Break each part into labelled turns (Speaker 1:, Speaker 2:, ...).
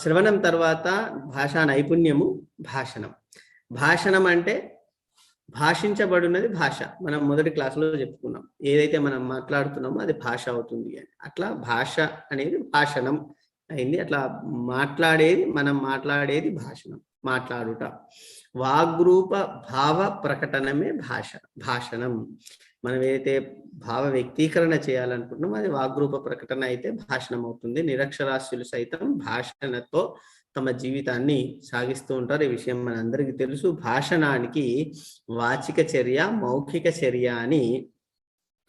Speaker 1: శ్రవణం తర్వాత భాషా నైపుణ్యము భాషణం. భాషణం అంటే భాషించబడినది భాష. మనం మొదటి క్లాసులో చెప్పుకున్నాం. ఏదైతే మనం మాట్లాడుతున్నామో అది భాష అవుతుంది అని. అట్లా భాష అనేది భాషణం అయింది. అట్లా మాట్లాడేది మనం మాట్లాడేది భాషణం. మాట్లాడుట. వాగ్రూప భావ ప్రకటనమే భాష. భాషణం. మనం ఏదైతే భావ వ్యక్తీకరణ చేయాలనుకుంటున్నామో అది వాగ్రూప ప్రకటన అయితే భాషణం అవుతుంది నిరక్షరాస్యులు సైతం భాషణతో తమ జీవితాన్ని సాగిస్తూ ఉంటారు. ఈ విషయం మనందరికీ తెలుసు. భాషణానికి వాచిక చర్య మౌఖిక చర్య అని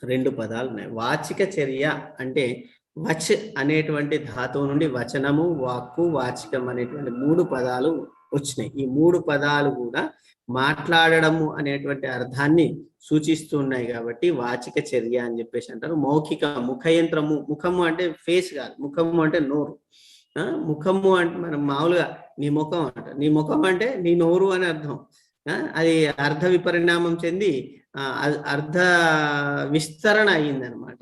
Speaker 1: రెండు పదాలు ఉన్నాయి. వాచిక చర్య అంటే వచ్ అనేటువంటి ధాతువు నుండి వచనము వాక్కు వాచికం అనేటువంటి మూడు పదాలు వచ్చినాయి. ఈ మూడు పదాలు కూడా మాట్లాడడము అనేటువంటి అర్థాన్ని సూచిస్తూ ఉన్నాయి కాబట్టి వాచిక చర్య అని చెప్పేసి అంటారు. మౌఖిక ముఖయంత్రము ముఖము అంటే ఫేస్ కాదు. ముఖము అంటే నోరు. ముఖము అంటే మనం మామూలుగా నీ ముఖం అంట. నీ ముఖం అంటే నీ నోరు అని అర్థం. ఆ, అది అర్ధ విపరిణామం చెంది ఆ, అర్ధ విస్తరణ అయ్యింది అనమాట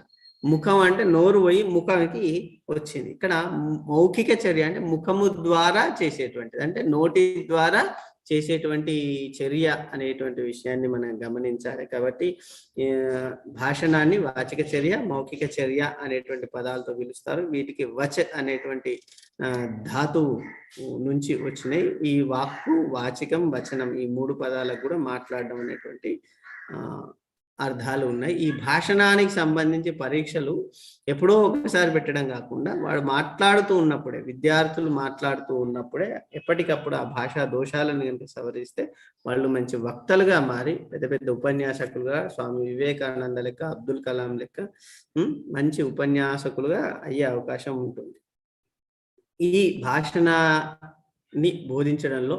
Speaker 1: ముఖం అంటే నోరు పోయి ముఖానికి వచ్చింది. ఇక్కడ మౌఖిక చర్య అంటే ముఖము ద్వారా చేసేటువంటిది. అంటే నోటి ద్వారా చేసేటువంటి చర్య అనేటువంటి విషయాన్ని మనం గమనించాలి. కాబట్టి భాషణాన్ని వాచిక చర్య మౌఖిక చర్య అనేటువంటి పదాలతో పిలుస్తారు. వీటికి వచ అనేటువంటి ధాతువు నుంచి వచ్చినాయి. ఈ వాక్కు వాచికం వచనం ఈ మూడు పదాలకు కూడా మాట్లాడడం అనేటువంటి అర్థాలు ఉన్నాయి. ఈ భాషణానికి సంబంధించి పరీక్షలు ఎప్పుడో ఒకసారి పెట్టడం కాకుండా వాడు మాట్లాడుతూ ఉన్నప్పుడే విద్యార్థులు మాట్లాడుతూ ఉన్నప్పుడే ఎప్పటికప్పుడు ఆ భాషా దోషాలను కనుక సవరిస్తే వాళ్ళు మంచి వక్తలుగా మారి పెద్ద పెద్ద ఉపన్యాసకులుగా స్వామి వివేకానంద లెక్క అబ్దుల్ కలాం లెక్క మంచి ఉపన్యాసకులుగా అయ్యే అవకాశం ఉంటుంది. ఈ భాషణని బోధించడంలో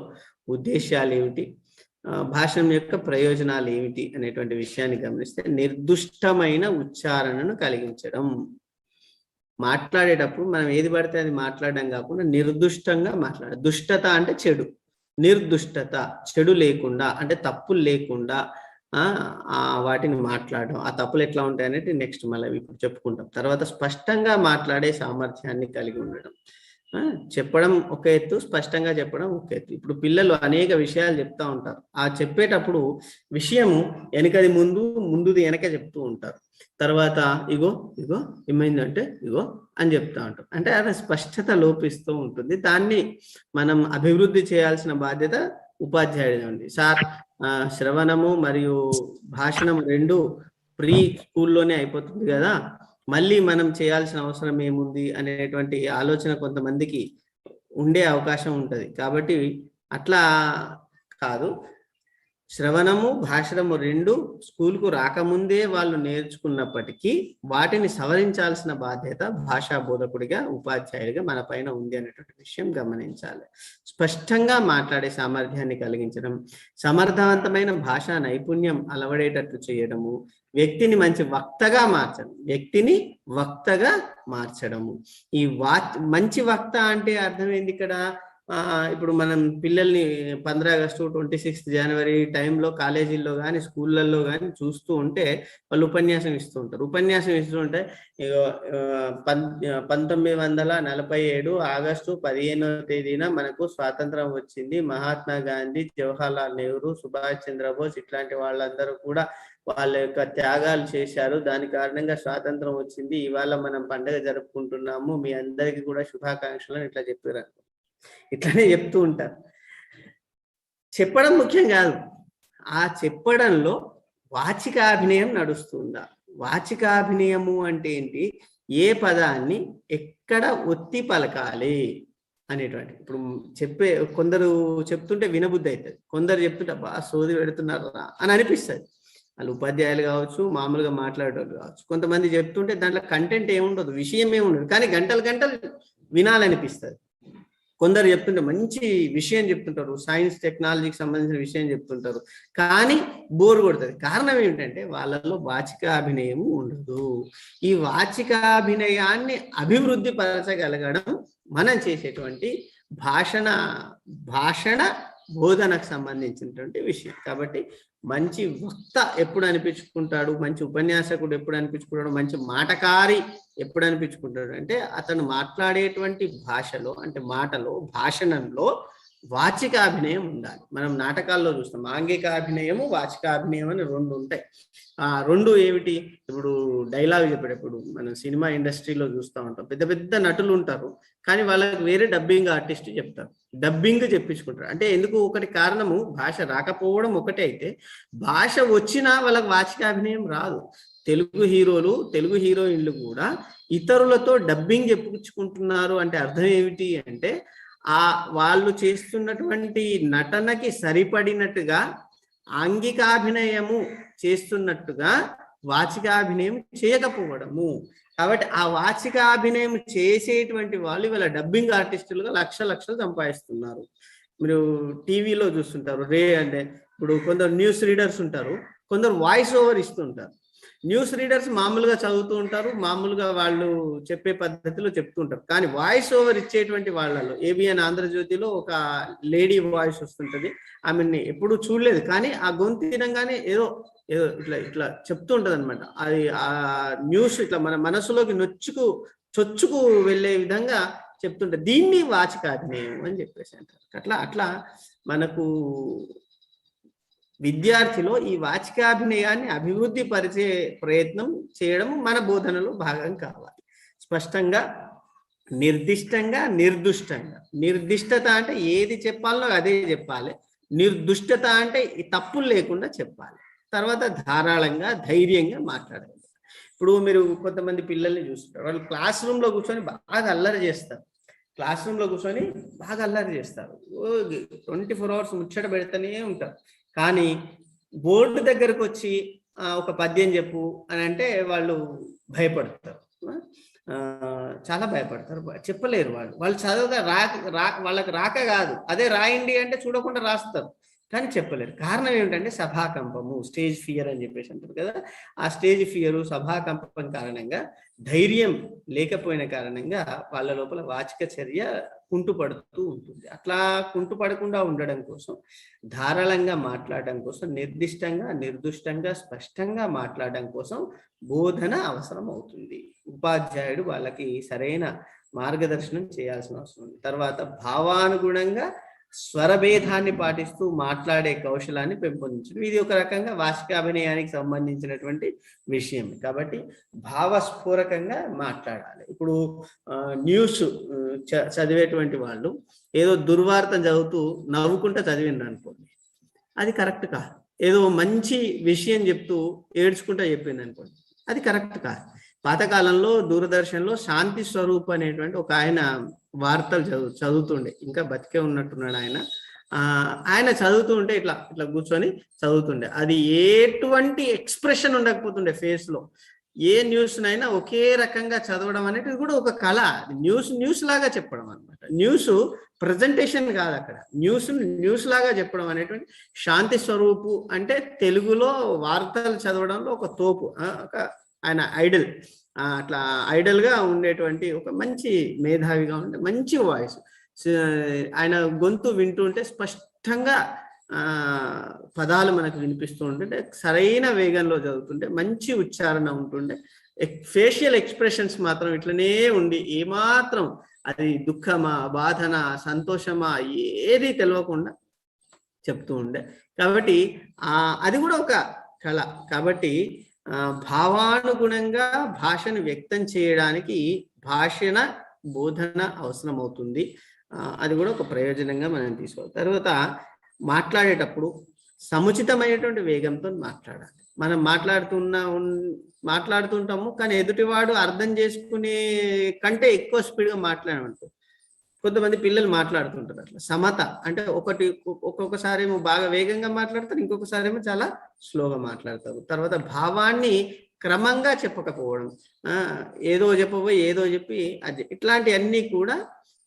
Speaker 1: ఉద్దేశాలు ఏమిటి భాషం భాషణం యొక్క ప్రయోజనాలు ఏమిటి అనేటువంటి విషయాన్ని గమనిస్తే నిర్దుష్టమైన ఉచ్చారణను కలిగించడం. మాట్లాడేటప్పుడు మనం ఏది పడితే అది మాట్లాడడం కాకుండా నిర్దుష్టంగా మాట్లాడ దుష్టత అంటే చెడు. నిర్దుష్టత చెడు లేకుండా అంటే తప్పులు లేకుండా ఆ వాటిని మాట్లాడడం. ఆ తప్పులు ఎట్లా ఉంటాయి అనేది నెక్స్ట్ మళ్ళీ ఇప్పుడు చెప్పుకుంటాం. తర్వాత స్పష్టంగా మాట్లాడే సామర్థ్యాన్ని కలిగి ఉండడం. చెప్పడం ఒక ఎత్తు స్పష్టంగా చెప్పడం ఒక ఎత్తు. ఇప్పుడు పిల్లలు అనేక విషయాలు చెప్తా ఉంటారు. ఆ చెప్పేటప్పుడు విషయము వెనకది ముందు ముందుది వెనక చెప్తూ ఉంటారు. తర్వాత ఇగో ఇగో ఏమైందంటే ఇగో అని చెప్తా ఉంటారు. అంటే అది స్పష్టత లోపిస్తూ ఉంటుంది. దాన్ని మనం అభివృద్ధి చేయాల్సిన బాధ్యత ఉపాధ్యాయుడి ఉంది సార్ శ్రవణము మరియు భాషణం రెండు ప్రీ స్కూల్లోనే అయిపోతుంది కదా. మళ్ళీ మనం చేయాల్సిన అవసరం ఏముంది అనేటువంటి ఆలోచన కొంతమందికి ఉండే అవకాశం ఉంటుంది. కాబట్టి అట్లా కాదు. శ్రవణము భాషణము రెండు స్కూల్కు రాకముందే వాళ్ళు నేర్చుకున్నప్పటికీ వాటిని సవరించాల్సిన బాధ్యత భాషా బోధకుడిగా ఉపాధ్యాయుడిగా మన పైన ఉంది అనేటువంటి విషయం గమనించాలి. స్పష్టంగా మాట్లాడే సామర్థ్యాన్ని కలిగించడం సమర్థవంతమైన భాషా నైపుణ్యం అలవడేటట్లు చేయడము వ్యక్తిని మంచి వక్తగా మార్చడం వ్యక్తిని వక్తగా మార్చడము. ఈ వా మంచి వక్త అంటే అర్థం ఏంది ఇక్కడ? ఇప్పుడు మనం పిల్లల్ని పంద్రా ఆగస్టు ట్వంటీ సిక్స్త్ జనవరి టైంలో కాలేజీల్లో కానీ స్కూళ్ళల్లో కానీ చూస్తూ ఉంటే వాళ్ళు ఉపన్యాసం ఇస్తూ ఉంటారు. ఉపన్యాసం ఇస్తూ ఉంటే పంతొమ్మిది వందల నలభై ఏడు ఆగస్టు పదిహేనవ తేదీన మనకు స్వాతంత్రం వచ్చింది. మహాత్మా గాంధీ జవహర్లాల్ నెహ్రూ సుభాష్ చంద్రబోస్ ఇట్లాంటి వాళ్ళందరూ కూడా వాళ్ళ యొక్క త్యాగాలు చేశారు. దాని కారణంగా స్వాతంత్రం వచ్చింది. ఇవాళ మనం పండగ జరుపుకుంటున్నాము. మీ అందరికీ కూడా శుభాకాంక్షలు ఇట్లా చెప్పారు ఇట్లానే చెప్తూ ఉంటారు. చెప్పడం ముఖ్యం కాదు. ఆ చెప్పడంలో వాచికాభినయం నడుస్తుందా? వాచికాభినయము అంటే ఏంటి? ఏ పదాన్ని ఎక్కడ ఒత్తి పలకాలి అనేటువంటి ఇప్పుడు చెప్పే కొందరు చెప్తుంటే వినబుద్ధి అవుతుంది. కొందరు చెప్తుంటే బాగా సోది పెడుతున్నారు? అని అనిపిస్తుంది. వాళ్ళు ఉపాధ్యాయులు కావచ్చు మామూలుగా మాట్లాడేవాళ్ళు కావచ్చు. కొంతమంది చెప్తుంటే దాంట్లో కంటెంట్ ఏముండదు విషయం ఏముండదు కానీ గంటలు గంటలు వినాలనిపిస్తుంది. కొందరు చెప్తుంటే మంచి విషయం చెప్తుంటారు. సైన్స్ టెక్నాలజీకి సంబంధించిన విషయం చెప్తుంటారు. కానీ బోర్ కొడుతుంది. కారణం ఏమిటంటే వాళ్ళలో వాచికాభినయం ఉండదు. ఈ వాచికాభినయాన్ని అభివృద్ధి పరచగలగడం మనం చేసేటువంటి భాషణ భాషణ బోధనకు సంబంధించినటువంటి విషయం. కాబట్టి మంచి వక్త ఎప్పుడు అనిపించుకుంటాడు? మంచి ఉపన్యాసకుడు ఎప్పుడు అనిపించుకుంటాడు? మంచి మాటకారి ఎప్పుడు అనిపించుకుంటాడు? అంటే అతను మాట్లాడేటువంటి భాషలో అంటే మాటలో భాషణంలో వాచికాభినయం ఉండాలి. మనం నాటకాల్లో చూస్తాం. ఆంగికాభినయము వాచికాభినయం అని రెండు ఉంటాయి. ఆ రెండు ఏమిటి? ఇప్పుడు డైలాగ్ చెప్పేటప్పుడు మనం సినిమా ఇండస్ట్రీలో చూస్తూ ఉంటాం. పెద్ద పెద్ద నటులు ఉంటారు. కానీ వాళ్ళకి వేరే డబ్బింగ్ ఆర్టిస్ట్ చెప్తారు. డబ్బింగ్ చెప్పించుకుంటారు. అంటే ఎందుకు? ఒకటి కారణము భాష రాకపోవడం ఒకటే అయితే భాష వచ్చినా వాళ్ళకి వాచికాభినయం రాదు. తెలుగు హీరోలు తెలుగు హీరోయిన్లు కూడా ఇతరులతో డబ్బింగ్ చెప్పుకుంటున్నారు అంటే అర్థం ఏమిటి అంటే ఆ వాళ్ళు చేస్తున్నటువంటి నటనకి సరిపడినట్టుగా ఆంగికాభినయము చేస్తున్నట్టుగా వాచికాభినయం చేయకపోవడము. కాబట్టి ఆ వాచికాభినయం చేసేటువంటి వాళ్ళు ఇవాళ డబ్బింగ్ ఆర్టిస్టులుగా లక్ష లక్షలు సంపాదిస్తున్నారు. మీరు టీవీలో చూస్తుంటారు రే అంటే ఇప్పుడు కొందరు న్యూస్ రీడర్స్ ఉంటారు కొందరు వాయిస్ ఓవర్ ఇస్తుంటారు. న్యూస్ రీడర్స్ మామూలుగా చదువుతూ ఉంటారు మామూలుగా వాళ్ళు చెప్పే పద్ధతిలో చెప్తూ ఉంటారు. కానీ వాయిస్ ఓవర్ ఇచ్చేటువంటి వాళ్ళలో ఏబిఎన్ ఆంధ్రజ్యోతిలో ఒక లేడీ వాయిస్ వస్తుంటది. ఆమెని ఎప్పుడు చూడలేదు. కానీ ఆ గొంతు తినంగానే ఏదో ఏదో ఇట్లా ఇట్లా చెప్తూ ఉంటది అనమాట అది ఆ న్యూస్ ఇట్లా మన మనసులోకి నొచ్చుకు చొచ్చుకు వెళ్ళే విధంగా చెప్తుంటారు దీన్ని వాచకాభినయం అని చెప్పేసి అంటారు. అట్లా అట్లా మనకు విద్యార్థిలో ఈ వాచికాభినయాన్ని అభివృద్ధి పరిచే ప్రయత్నం చేయడం మన బోధనలో భాగం కావాలి. స్పష్టంగా నిర్దిష్టంగా నిర్దుష్టంగా. నిర్దిష్టత అంటే ఏది చెప్పాలో అదే చెప్పాలి. నిర్దుష్టత అంటే తప్పులు లేకుండా చెప్పాలి. తర్వాత ధారాళంగా ధైర్యంగా మాట్లాడాలి. ఇప్పుడు మీరు కొంతమంది పిల్లల్ని చూస్తుంటారు. వాళ్ళు క్లాస్ రూమ్లో కూర్చొని బాగా అల్లరి చేస్తారు. క్లాస్ రూమ్లో కూర్చొని బాగా అల్లరి చేస్తారు. ట్వంటీ ఫోర్ అవర్స్ ముచ్చట పెడతానే ఉంటారు. కానీ బోర్డు దగ్గరకు వచ్చి ఒక పద్యం చెప్పు అని అంటే వాళ్ళు భయపడతారు. చాలా భయపడతారు. చెప్పలేరు వాళ్ళు. వాళ్ళు చదవగా రాక రా వాళ్ళకి రాక కాదు. అదే రాయండి అంటే చూడకుండా రాస్తారు. కానీ చెప్పలేరు. కారణం ఏమిటంటే సభాకంపము స్టేజ్ ఫియర్ అని చెప్పేసి అంటారు కదా. ఆ స్టేజ్ ఫియర్ సభాకంపం కారణంగా ధైర్యం లేకపోయిన కారణంగా వాళ్ళ లోపల వాచిక చర్య కుంటుపడుతూ ఉంటుంది. అట్లా కుంటుపడకుండా ఉండడం కోసం ధారాళంగా మాట్లాడడం కోసం నిర్దిష్టంగా నిర్దుష్టంగా స్పష్టంగా మాట్లాడడం కోసం బోధన అవసరం అవుతుంది ఉపాధ్యాయుడు వాళ్ళకి సరైన మార్గదర్శనం చేయాల్సిన అవసరం ఉంది. తర్వాత భావానుగుణంగా స్వరభేదాన్ని పాటిస్తూ మాట్లాడే కౌశలాన్ని పెంపొందించడం. ఇది ఒక రకంగా వార్షిక అభినయానికి సంబంధించినటువంటి విషయం. కాబట్టి భావస్ఫూరకంగా మాట్లాడాలి. ఇప్పుడు న్యూస్ చ- చదివేటువంటి వాళ్ళు ఏదో దుర్వార్త చదువుతూ నవ్వుకుంటూ చదివిండ్రు అనుకోండి అది కరెక్ట్ కాదు. ఏదో మంచి విషయం చెప్తూ ఏడ్చుకుంటూ చెప్పింది అనుకోండి అది కరెక్ట్ కాదు. పాతకాలంలో దూరదర్శన్లో శాంతి స్వరూప్ అనేటువంటి ఒక ఆయన వార్తలు చదువు చదువుతుండే. ఇంకా బతికే ఉన్నట్టున్నాడు ఆయన. ఆయన చదువుతూ ఉంటే ఇట్లా ఇట్లా కూర్చొని చదువుతుండే. అది ఎటువంటి ఎక్స్ప్రెషన్ ఉండకపోతుండే ఫేస్లో ఏ న్యూస్ నైనా ఒకే రకంగా చదవడం అనేది కూడా ఒక కళ. న్యూస్ న్యూస్ లాగా చెప్పడం అనమాట న్యూస్ ప్రజెంటేషన్ కాదు అక్కడ. న్యూస్ న్యూస్ లాగా చెప్పడం అనేటువంటి శాంతి స్వరూపు అంటే తెలుగులో వార్తలు చదవడంలో ఒక తోపు. ఒక ఆయన ఐడల్. అట్లా ఐడల్గా ఉండేటువంటి ఒక మంచి మేధావిగా ఉండే మంచి వాయిస్. ఆయన గొంతు వింటుంటే స్పష్టంగా పదాలు మనకు వినిపిస్తూ ఉంటుంటే సరైన వేగంలో చదువుతుంటే మంచి ఉచ్చారణ ఉంటుండే ఫేషియల్ ఎక్స్ప్రెషన్స్ మాత్రం ఇట్లనే ఉండి ఏమాత్రం అది దుఃఖమా బాధనా సంతోషమా ఏది తెలియకుండా చెప్తూ ఉండే. కాబట్టి అది కూడా ఒక కళ. కాబట్టి భావానుగుణంగా భాషను వ్యక్తం చేయడానికి భాషణ బోధన అవసరం అవుతుంది అది కూడా ఒక ప్రయోజనంగా మనం తీసుకోవాలి. తర్వాత మాట్లాడేటప్పుడు సముచితమైనటువంటి వేగంతో మాట్లాడాలి. మనం మాట్లాడుతున్న ఉన్- మాట్లాడుతుంటాము కానీ ఎదుటివాడు అర్థం చేసుకునే కంటే ఎక్కువ స్పీడ్గా మాట్లాడమంటూ కొంతమంది పిల్లలు మాట్లాడుతుంటారు అట్లా. సమత అంటే ఒకటి ఒక్కొక్కసారి ఏమో బాగా వేగంగా మాట్లాడతారు ఇంకొకసారి ఏమో చాలా స్లోగా మాట్లాడతారు. తర్వాత భావాన్ని క్రమంగా చెప్పకపోవడం. ఏదో చెప్పబోయి ఏదో చెప్పి అది ఇట్లాంటివన్నీ కూడా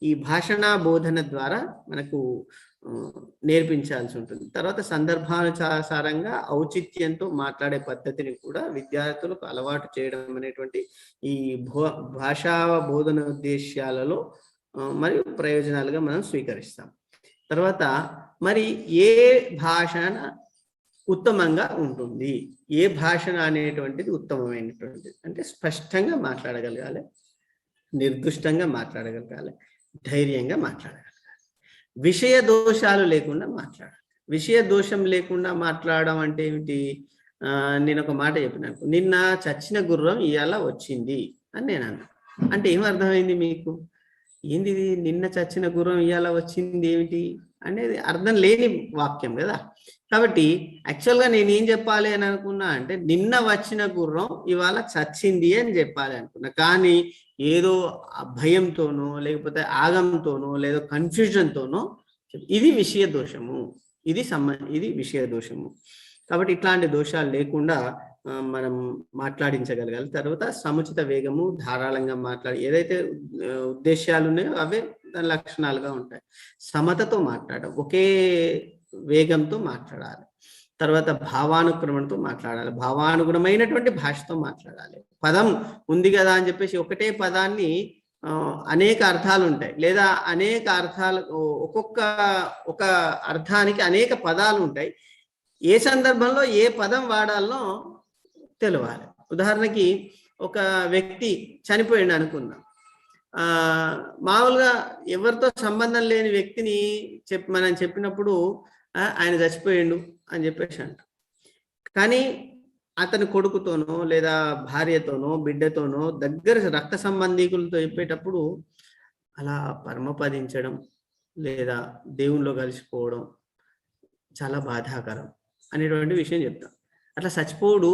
Speaker 1: ఈ భాషణ బోధన ద్వారా మనకు నేర్పించాల్సి ఉంటుంది. తర్వాత సందర్భానుసారంగా ఔచిత్యంతో మాట్లాడే పద్ధతిని కూడా విద్యార్థులకు అలవాటు చేయడం అనేటువంటి ఈ భో భాషా బోధన ఉద్దేశాలలో మరియు ప్రయోజనాలుగా మనం స్వీకరిస్తాం. తర్వాత మరి ఏ భాషన ఉత్తమంగా ఉంటుంది? ఏ భాషణ అనేటువంటిది ఉత్తమమైనటువంటిది? అంటే స్పష్టంగా మాట్లాడగలగాలి నిర్దుష్టంగా మాట్లాడగలగాలి ధైర్యంగా మాట్లాడగలగాలి. విషయ దోషాలు లేకుండా మాట్లాడాలి. విషయ దోషం లేకుండా మాట్లాడడం అంటే ఏమిటి? ఆ, నేను ఒక మాట చెప్పినాను నిన్న చచ్చిన గుర్రం ఇవాళ వచ్చింది అని నేను అన్నా. అంటే ఏం అర్థమైంది మీకు? ఏంది ఇది నిన్న చచ్చిన గుర్రం ఇవాళ వచ్చింది ఏమిటి? అనేది అర్థం లేని వాక్యం కదా. కాబట్టి యాక్చువల్గా నేను ఏం చెప్పాలి అని అనుకున్నా అంటే నిన్న వచ్చిన గుర్రం ఇవాళ చచ్చింది అని చెప్పాలి అనుకున్నా. కానీ ఏదో భయంతోనో లేకపోతే ఆగంతోనో లేదో కన్ఫ్యూజన్తోనో ఇది విషయ దోషము ఇది సంబంధ ఇది విషయ దోషము కాబట్టి ఇట్లాంటి దోషాలు లేకుండా మనం మాట్లాడించగలగాలి. తర్వాత సముచిత వేగము ధారాళంగా మాట్లాడి ఏదైతే ఉద్దేశాలు ఉన్నాయో అవే దాని లక్షణాలుగా ఉంటాయి. సమతతో మాట్లాడడం ఒకే వేగంతో మాట్లాడాలి. తర్వాత భావానుక్రమణతో మాట్లాడాలి. భావానుగుణమైనటువంటి భాషతో మాట్లాడాలి. పదం ఉంది కదా అని చెప్పేసి ఒకటే పదాన్ని అనేక అర్థాలు ఉంటాయి. లేదా అనేక అర్థాలు ఒక్కొక్క ఒక అర్థానికి అనేక పదాలు ఉంటాయి. ఏ సందర్భంలో ఏ పదం వాడాలనో తెలవాలి. ఉదాహరణకి ఒక వ్యక్తి చనిపోయిండు అనుకుందాం. ఆ మామూలుగా ఎవరితో సంబంధం లేని వ్యక్తిని చెప్ మనం చెప్పినప్పుడు ఆయన చచ్చిపోయిండు అని చెప్పేసి అంట. కానీ అతని కొడుకుతోనో లేదా భార్యతోనో బిడ్డతోనో దగ్గర రక్త సంబంధీకులతో చెప్పేటప్పుడు అలా పరమపదించడం లేదా దేవునిలో కలిసిపోవడం చాలా బాధాకరం అనేటువంటి విషయం చెప్తాం. అట్లా చచ్చిపోడు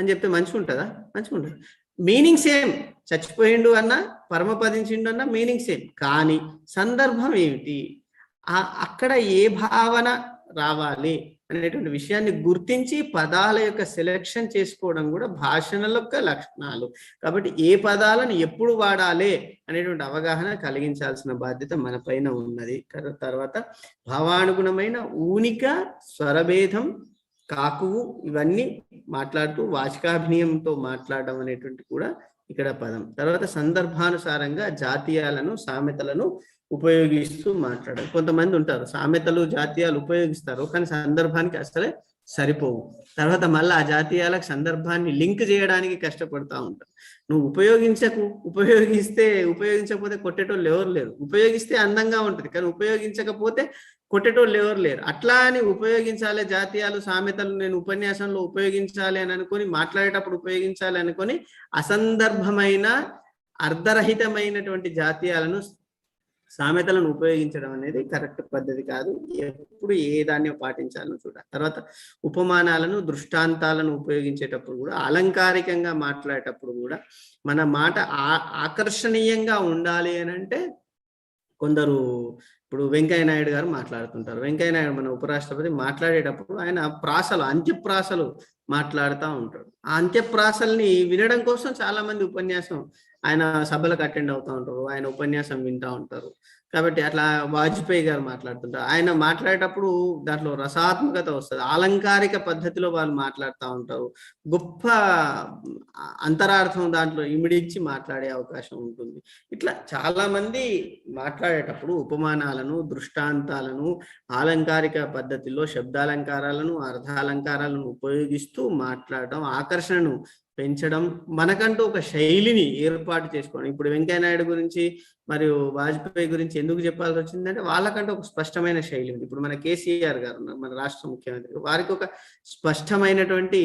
Speaker 1: అని చెప్తే మంచిగా ఉంటుందా మంచిగా ఉంటుంది మీనింగ్ సేమ్ చచ్చిపోయిండు అన్న పరమపదించిండు అన్న మీనింగ్ సేమ్ కానీ సందర్భం ఏమిటి? ఆ అక్కడ ఏ భావన రావాలి అనేటువంటి విషయాన్ని గుర్తించి పదాల యొక్క సెలెక్షన్ చేసుకోవడం కూడా భాషల యొక్క లక్షణాలు. కాబట్టి ఏ పదాలను ఎప్పుడు వాడాలి అనేటువంటి అవగాహన కలిగించాల్సిన బాధ్యత మన పైన ఉన్నది. తర్వాత భావానుగుణమైన ఊనిక స్వరభేదం కాకువు ఇవన్నీ మాట్లాడుతూ వాచకాభినయంతో మాట్లాడడం అనేటువంటి కూడా ఇక్కడ పదం. తర్వాత సందర్భానుసారంగా జాతీయాలను సామెతలను ఉపయోగిస్తూ మాట్లాడాలి కొంతమంది ఉంటారు సామెతలు జాతీయాలు ఉపయోగిస్తారు కానీ సందర్భానికి అసలే సరిపోవు. తర్వాత మళ్ళీ ఆ జాతీయాలకు సందర్భాన్ని లింక్ చేయడానికి కష్టపడతా ఉంటారు. నువ్వు ఉపయోగించకు ఉపయోగిస్తే ఉపయోగించకపోతే కొట్టేటోళ్ళు ఎవరు లేరు. ఉపయోగిస్తే అందంగా ఉంటుంది కానీ ఉపయోగించకపోతే కొట్టేటోళ్ళు ఎవరు లేరు. అట్లా అని ఉపయోగించాలి జాతీయాలు సామెతలు నేను ఉపన్యాసంలో ఉపయోగించాలి అని అనుకొని మాట్లాడేటప్పుడు ఉపయోగించాలి అనుకొని అసందర్భమైన అర్ధరహితమైనటువంటి జాతీయాలను సామెతలను ఉపయోగించడం అనేది కరెక్ట్ పద్ధతి కాదు. ఎప్పుడు ఏ దాన్ని పాటించాలని చూడాలి తర్వాత ఉపమానాలను దృష్టాంతాలను ఉపయోగించేటప్పుడు కూడా అలంకారికంగా మాట్లాడేటప్పుడు కూడా మన మాట ఆ- ఆకర్షణీయంగా ఉండాలి అని అంటే కొందరు ఇప్పుడు వెంకయ్య నాయుడు గారు మాట్లాడుతుంటారు. వెంకయ్య నాయుడు మన ఉపరాష్ట్రపతి మాట్లాడేటప్పుడు ఆయన ప్రాసలు అంత్యప్రాసలు మాట్లాడుతూ ఉంటాడు. అంత్యప్రాసల్ని వినడం కోసం చాలా మంది ఉపన్యాసం ఆయన సభలకు అటెండ్ అవుతూ ఉంటారు ఆయన ఉపన్యాసం వింటూ ఉంటారు. కాబట్టి అట్లా వాజ్పేయి గారు మాట్లాడుతుంటారు. ఆయన మాట్లాడేటప్పుడు దాంట్లో రసాత్మకత వస్తుంది. అలంకారిక పద్ధతిలో వాళ్ళు మాట్లాడుతూ ఉంటారు. గొప్ప అంతరార్థం దాంట్లో ఇమిడించి మాట్లాడే అవకాశం ఉంటుంది. ఇట్లా చాలా మంది మాట్లాడేటప్పుడు ఉపమానాలను దృష్టాంతాలను అలంకారిక పద్ధతిలో శబ్దాలంకారాలను అర్థాలంకారాలను ఉపయోగిస్తూ మాట్లాడడం ఆకర్షణను పెంచడం మనకంటూ ఒక శైలిని ఏర్పాటు చేసుకోవడం. ఇప్పుడు వెంకయ్య నాయుడు గురించి మరియు వాజ్పేయి గురించి ఎందుకు చెప్పాల్సి వచ్చిందంటే వాళ్ళకంటే ఒక స్పష్టమైన శైలి ఉంది. ఇప్పుడు మన కేసీఆర్ గారు మన రాష్ట్ర ముఖ్యమంత్రి. వారికి ఒక స్పష్టమైనటువంటి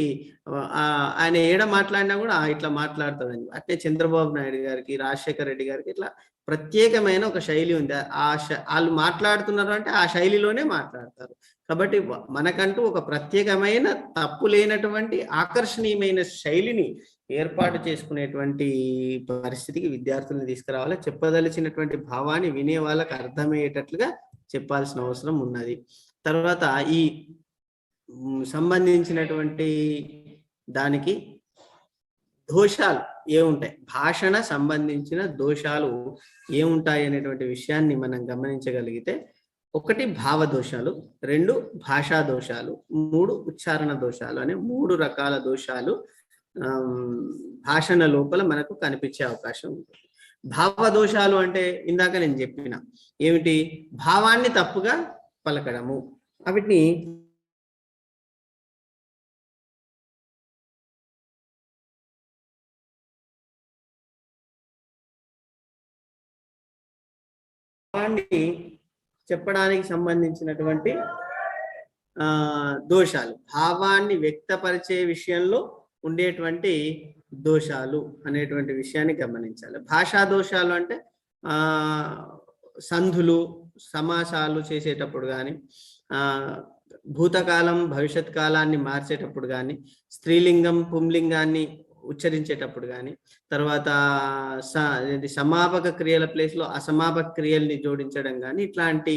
Speaker 1: ఆ, ఆయన ఏడ మాట్లాడినా కూడా ఇట్లా మాట్లాడుతుందని అట్లే చంద్రబాబు నాయుడు గారికి రాజశేఖర రెడ్డి గారికి ఇట్లా ప్రత్యేకమైన ఒక శైలి ఉంది. ఆ వాళ్ళు మాట్లాడుతున్నారు అంటే ఆ శైలిలోనే మాట్లాడతారు. కాబట్టి మనకంటూ ఒక ప్రత్యేకమైన తప్పు లేనటువంటి ఆకర్షణీయమైన శైలిని ఏర్పాటు చేసుకునేటువంటి పరిస్థితికి విద్యార్థులను తీసుకురావాలి? చెప్పదలిచినటువంటి భావాన్ని వినే వాళ్ళకి అర్థమయ్యేటట్లుగా చెప్పాల్సిన అవసరం ఉన్నది. తర్వాత ఈ సంబంధించినటువంటి దానికి దోషాలు ఏముంటాయి? భాషణ సంబంధించిన దోషాలు ఏముంటాయి అనేటువంటి విషయాన్ని మనం గమనించగలిగితే ఒకటి భావ దోషాలు రెండు భాషా దోషాలు మూడు ఉచ్చారణ దోషాలు అనే మూడు రకాల దోషాలు భాషణ లోపల మనకు కనిపించే అవకాశం ఉంటుంది. భావ దోషాలు అంటే ఇందాక నేను చెప్పిన ఏమిటి? భావాన్ని తప్పుగా పలకడము. వాటిని భావాన్ని చెప్పడానికి సంబంధించినటువంటి దోషాలు. భావాన్ని వ్యక్తపరిచే విషయంలో ఉండేటువంటి దోషాలు అనేటువంటి విషయాన్ని గమనించాలి. భాషా దోషాలు అంటే ఆ సంధులు సమాసాలు చేసేటప్పుడు కానీ ఆ భూతకాలం భవిష్యత్ కాలాన్ని మార్చేటప్పుడు కానీ స్త్రీలింగం పుంలింగాన్ని ఉచ్చరించేటప్పుడు కానీ తర్వాత సమాపక క్రియల ప్లేస్లో అసమాపక క్రియల్ని జోడించడం కానీ ఇట్లాంటి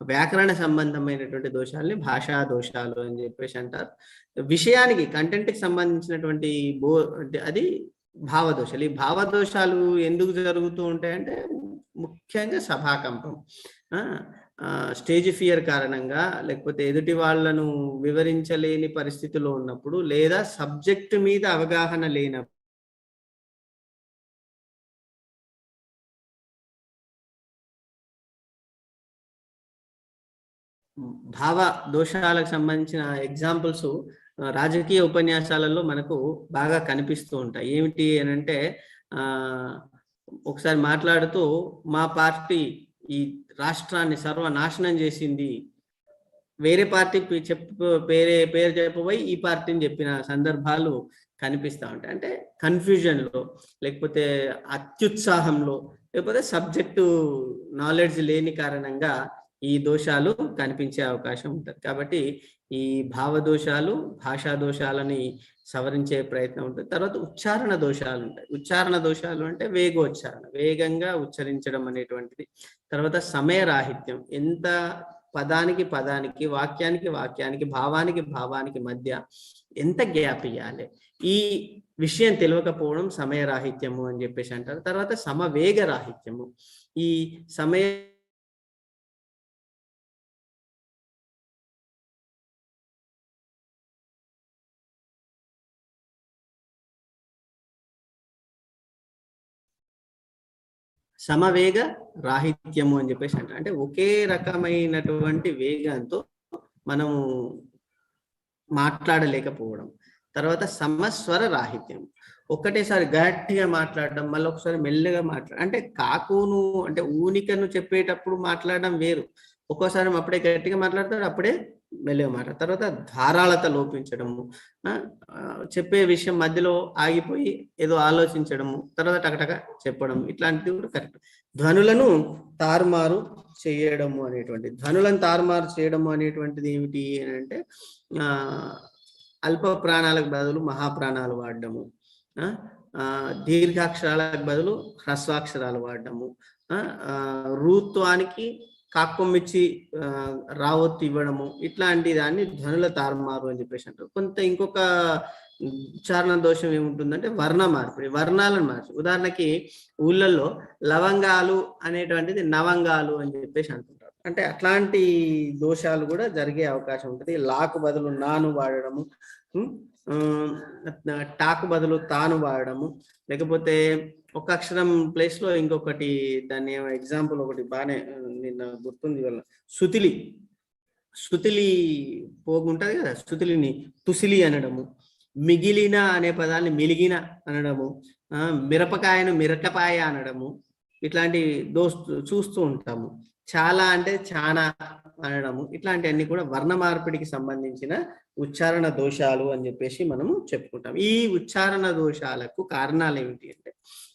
Speaker 1: వ్యాకరణ సంబంధమైనటువంటి దోషాలని భాషా దోషాలు అని చెప్పేసి అంటారు. విషయానికి కంటెంట్కి సంబంధించినటువంటి బో అంటే అది భావదోషాలు ఈ భావదోషాలు ఎందుకు జరుగుతూ ఉంటాయంటే ముఖ్యంగా సభాకంపం. స్టేజ్ ఫియర్ కారణంగా లేకపోతే ఎదుటి వాళ్ళను వివరించలేని పరిస్థితిలో ఉన్నప్పుడు లేదా సబ్జెక్ట్ మీద అవగాహన లేనప్పుడు భావ దోషాలకు సంబంధించిన ఎగ్జాంపుల్స్ రాజకీయ ఉపన్యాసాలలో మనకు బాగా కనిపిస్తూ ఉంటాయి. ఏమిటి అని అంటే ఒకసారి మాట్లాడుతూ మా పార్టీ ఈ రాష్ట్రాన్ని సర్వనాశనం చేసింది. వేరే పార్టీ చెప్పు పేరే పేరు చెప్పబోయి ఈ పార్టీని చెప్పిన సందర్భాలు కనిపిస్తూ ఉంటాయి. అంటే కన్ఫ్యూజన్లో లేకపోతే అత్యుత్సాహంలో లేకపోతే సబ్జెక్టు నాలెడ్జ్ లేని కారణంగా ఈ దోషాలు కనిపించే అవకాశం ఉంటుంది. కాబట్టి ఈ భావ దోషాలు భాషా దోషాలని సవరించే ప్రయత్నం ఉంటుంది. తర్వాత ఉచ్చారణ దోషాలు ఉంటాయి. ఉచ్చారణ దోషాలు అంటే వేగోచ్చారణ వేగంగా ఉచ్చరించడం అనేటువంటిది. తర్వాత సమయ రాహిత్యం ఎంత పదానికి పదానికి వాక్యానికి వాక్యానికి భావానికి భావానికి మధ్య ఎంత గ్యాప్ ఇవ్వాలి ఈ విషయం తెలియకపోవడం సమయ రాహిత్యము అని చెప్పేసి అంటారు. తర్వాత సమవేగ రాహిత్యము ఈ సమయ సమవేగ రాహిత్యము అని చెప్పేసి అంట అంటే ఒకే రకమైనటువంటి వేగంతో మనము మాట్లాడలేకపోవడం. తర్వాత సమస్వర రాహిత్యం. ఒక్కటేసారి గట్టిగా మాట్లాడడం మళ్ళీ ఒకసారి మెల్లగా మాట్లాడ అంటే కాకును అంటే ఊనికను చెప్పేటప్పుడు మాట్లాడడం వేరు. ఒక్కోసారి అప్పుడే గట్టిగా మాట్లాడతాడు అప్పుడే మెల్లగా తర్వాత ధారాళత లోపించడము చెప్పే విషయం మధ్యలో ఆగిపోయి ఏదో ఆలోచించడము తర్వాత టకటక చెప్పడం ఇట్లాంటివి కూడా కరెక్ట్. ధ్వనులను తారుమారు చేయడము అనేటువంటి ధ్వనులను తారుమారు చేయడము అనేటువంటిది ఏమిటి అని అంటే అల్ప ప్రాణాలకు బదులు మహాప్రాణాలు వాడడము దీర్ఘాక్షరాలకు బదులు హ్రస్వాక్షరాలు వాడడము రూత్వానికి కాక్కొమ్మిచ్చి రావత్తు ఇవ్వడము ఇట్లాంటి దాన్ని ధ్వనుల తారుమారు అని చెప్పేసి అంటారు. కొంత ఇంకొక ఉచ్చారణ దోషం ఏముంటుందంటే వర్ణ మార్పిడి వర్ణాలను మార్చి ఉదాహరణకి ఊళ్ళల్లో లవంగాలు అనేటువంటిది నవంగాలు అని చెప్పేసి అంటుంటారు. అంటే అట్లాంటి దోషాలు కూడా జరిగే అవకాశం ఉంటుంది. లాకు బదులు నాను వాడడము టాకు బదులు తాను వాడడము లేకపోతే ఒక అక్షరం ప్లేస్లో ఇంకొకటి దాన్ని ఎగ్జాంపుల్ ఒకటి బాగానే నిన్న గుర్తుంది వల్ల సుతిలి. సుతిలి పోగుంటది కదా సుతిలిని తుసిలి అనడము. మిగిలిన అనే పదాన్ని మిలిగిన అనడము. మిరపకాయను మిరకపాయ అనడము. ఇట్లాంటి దోస్తు చూస్తూ ఉంటాము. చాలా అంటే చాలా అనడము. ఇట్లాంటివన్నీ కూడా వర్ణ మార్పిడికి సంబంధించిన ఉచ్చారణ దోషాలు అని చెప్పేసి మనము చెప్పుకుంటాం. ఈ ఉచ్చారణ దోషాలకు కారణాలు ఏమిటి అంటే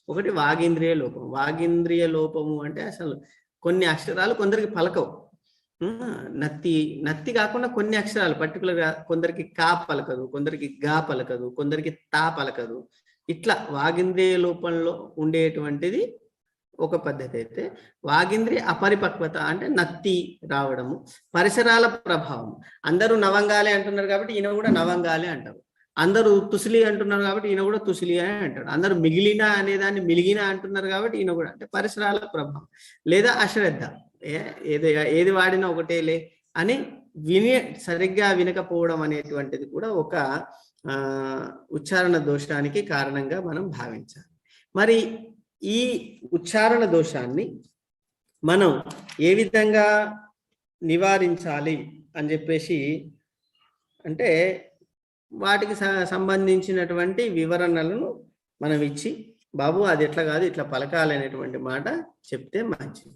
Speaker 1: ఒకటి వాగేంద్రియ లోపం. వాగేంద్రియ లోపము అంటే అసలు కొన్ని అక్షరాలు కొందరికి పలకవు. నత్తి నత్తి కాకుండా కొన్ని అక్షరాలు పర్టికులర్గా కొందరికి కా పలకదు కొందరికి గా పలకదు కొందరికి తా పలకదు. ఇట్లా వాగింద్రియ లోపంలో ఉండేటువంటిది ఒక పద్ధతి అయితే వాగింద్రియ అపరిపక్వత అంటే నత్తి రావడము పరిసరాల ప్రభావం. అందరూ నవంగాలే అంటున్నారు కాబట్టి ఈయన కూడా నవంగాలే అంటారు. అందరూ తుసిలి అంటున్నారు కాబట్టి ఈయన కూడా తుసిలి అని అంటాడు. అందరూ మిగిలిన అనేదాన్ని మిలిగిన అంటున్నారు కాబట్టి ఈయన కూడా అంటే పరిసరాల ప్రభావం లేదా అశ్రద్ధ. ఏది ఏది వాడినా ఒకటేలే అని విని సరిగ్గా వినకపోవడం అనేటువంటిది కూడా ఒక ఉచ్చారణ దోషానికి కారణంగా మనం భావించాలి. మరి ఈ ఉచ్చారణ దోషాన్ని మనం ఏ విధంగా నివారించాలి అని చెప్పేసి అంటే వాటికి స- సంబంధించినటువంటి వివరణలను మనం ఇచ్చి బాబు అది ఎట్లా కాదు ఇట్లా పలకాలి అనేటువంటి మాట చెప్తే మంచిది.